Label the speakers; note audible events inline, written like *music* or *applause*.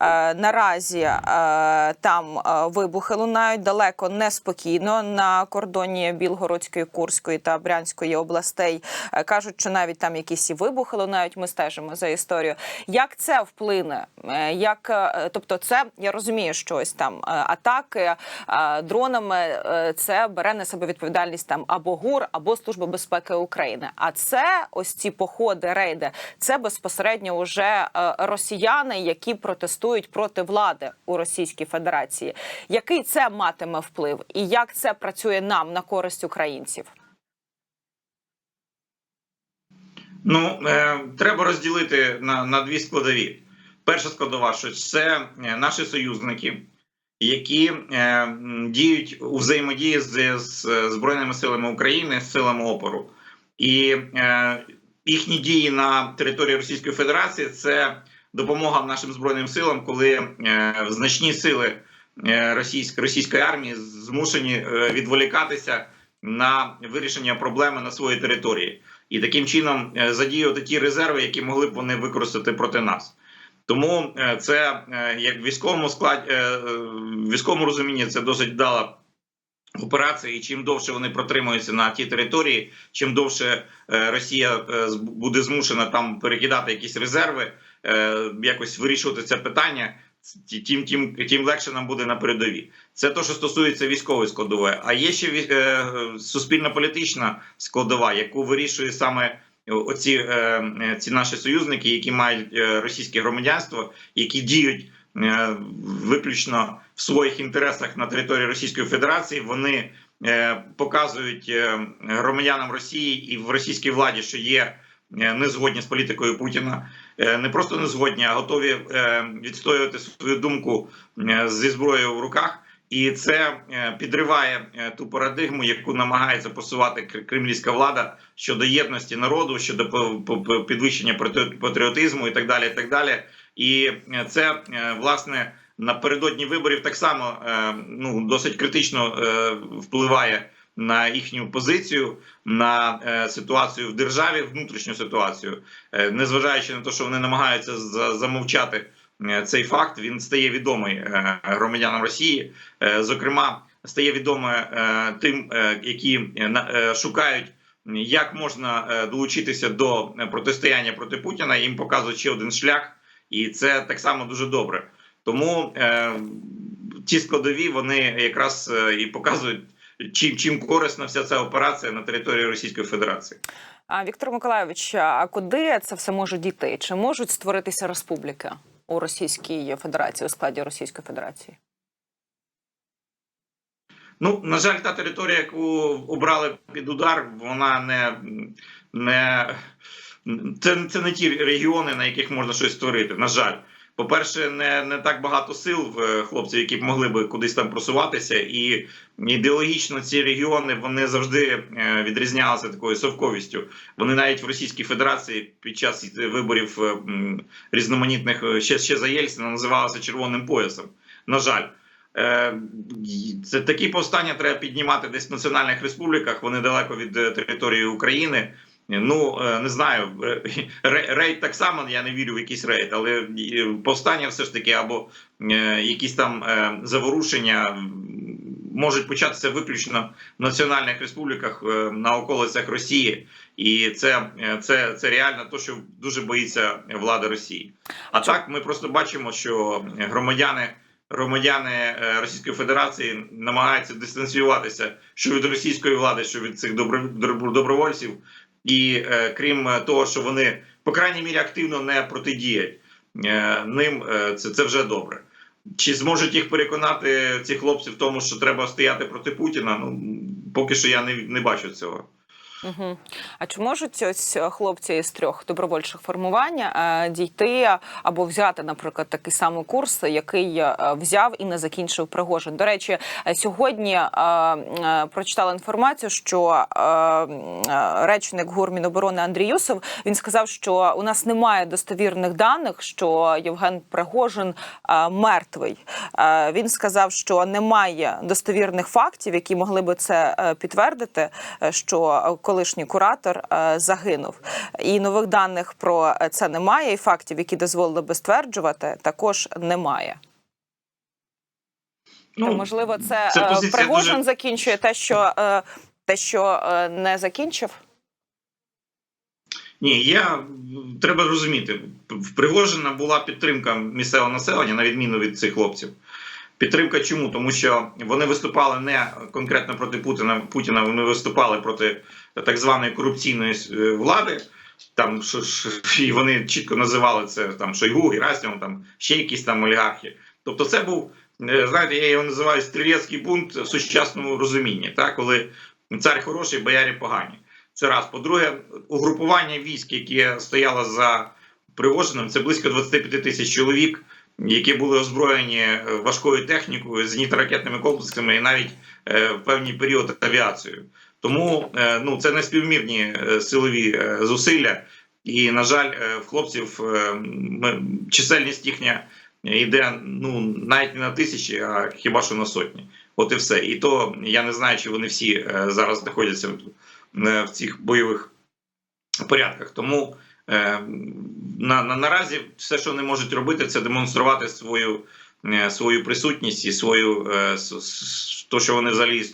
Speaker 1: Е, наразі е, там е, вибухи лунають далеко неспокійно на кордоні Білгородської, Курської та Брянської областей. Кажуть, що навіть там якісь і вибухи лунають. Ми стежимо за історією. Як це вплине? Як тобто, це я розумію, що ось там атаки дронами це бере на себе відповідальність там або ГУР, або Служба безпеки України. А це ось ці походи, рейди, це безпосередньо уже е, росіяни, які протестують проти влади у Російській Федерації. Який це матиме вплив, і як це працює нам на користь українців?
Speaker 2: Ну, е, треба розділити на, на дві складові. Перша складова, що це е, наші союзники, які е, діють у взаємодії з, з Збройними силами України, з силами опору. І е, їхні дії на території Російської Федерації це допомога нашим збройним силам, коли е, значні сили е, російської, російської армії змушені е, відволікатися на вирішення проблеми на своїй території і таким чином задіяти ті резерви, які могли б вони використати проти нас. Тому це як в військовому складі в військовому розумінні це досить вдала операція, і чим довше вони протримуються на тій території, чим довше Росія буде змушена там перекидати якісь резерви, якось вирішувати це питання. Тим, тим, тим легше нам буде на передовій. Це те, що стосується військової складової. А є ще е, суспільно-політична складова, яку вирішує саме оці е, е, ці наші союзники, які мають е, російське громадянство, які діють е, виключно в своїх інтересах на території Російської Федерації. Вони е, показують е, громадянам Росії і в російській владі, що є е, не згодні з політикою Путіна, Е, не просто не згодні, а готові е, відстоювати свою думку е, зі зброєю в руках. І це е, підриває е, ту парадигму, яку намагається посувати кр- кремлівська влада щодо єдності народу, щодо підвищення патріот- патріотизму і так далі. І так далі. І е, це е, власне напередодні виборів так само е, ну досить критично е, впливає на їхню позицію, на е, ситуацію в державі, внутрішню ситуацію, Е, незважаючи на те, що вони намагаються за- замовчати е, цей факт, він стає відомий громадянам Росії. Зокрема, стає відомий е, тим, які на- шукають. Як можна долучитися до протистояння проти Путіна? Їм показують ще один шлях, і це так само дуже добре. Тому ті складові вони якраз і показують, чим чим корисна вся ця операція на території Російської Федерації.
Speaker 1: А Віктор Миколайович, а куди це все може дійти? Чи можуть створитися республіки у Російській Федерації у складі Російської Федерації?
Speaker 2: Ну, на жаль, та територія, яку обрали під удар, вона не, не це, це не ті регіони, на яких можна щось створити. На жаль, по-перше, не, не так багато сил в е, хлопців, які б могли би кудись там просуватися, і ідеологічно ці регіони вони завжди е, відрізнялися такою совковістю. Вони навіть в Російській Федерації під час виборів е, різноманітних е, ще, ще за Єльцина називалися червоним поясом. На жаль. Це такі повстання треба піднімати десь в національних республіках. Вони далеко від території України. Ну е, не знаю, е, *laughs* рейд так само. Я не вірю в якийсь рейд, але е, повстання все ж таки або якісь там заворушення можуть початися виключно в національних республіках на околицях Росії, і це, це, це реально те, що дуже боїться влада Росії. А так ми просто бачимо, що громадяни. Громадяни Російської Федерації намагаються дистанціюватися що від російської влади, що від цих добро- добро- добровольців, і е, крім е, того, що вони по крайній мірі активно не протидіють е, ним, це, це вже добре. Чи зможуть їх переконати ці хлопці в тому, що треба стояти проти Путіна? Ну поки що я не, не бачу цього.
Speaker 1: Угу. А чи можуть ось е, хлопці із трьох добровольчих формувань е, дійти або взяти, наприклад, такий самий курс, який е, взяв і не закінчив Пригожин? До речі, е, сьогодні е, е, прочитала інформацію, що е, е, речник ГУР Міноборони Андрій Юсов він сказав, що у нас немає достовірних даних, що Євген Пригожин е, мертвий. Е, він сказав, що немає достовірних фактів, які могли би це е, підтвердити. е, Що е, колишній куратор, е, загинув. І нових даних про це немає. І фактів, які дозволили би стверджувати, також немає. То, можливо, це,
Speaker 2: це
Speaker 1: е, Пригожин
Speaker 2: дуже-
Speaker 1: закінчує те, що е, те, що е, не закінчив.
Speaker 2: Ні, я треба розуміти, в Пригожина була підтримка місцевого населення, на відміну від цих хлопців. Підтримка чому? Тому що вони виступали не конкретно проти Путіна, Путіна вони виступали проти так званої корупційної е, влади. Там що, що, і вони чітко називали це там Шойгу, Герасимов, там ще якісь там олігархи. Тобто, це був е, знаєте, я його називаю стрілецький бунт в сучасному розумінні, так коли цар хороший, боярі погані. Це раз. По-друге, угрупування військ, яке стояло за Пригожином, це близько 25 тисяч чоловік, які були озброєні е, важкою технікою, зенітно-ракетними комплексами і навіть е, в певний період авіацією. Тому е, ну, це неспівмірні е, силові зусилля. І, на жаль, в хлопців чисельність їхня йде ну, навіть не на тисячі, а хіба що на сотні. От і все. І то я не знаю, чи вони всі зараз знаходяться в, цих бойових порядках. Тому на, на, наразі все, що вони можуть робити, це демонструвати свою, е, свою присутність і свою е, то, що вони взагалі.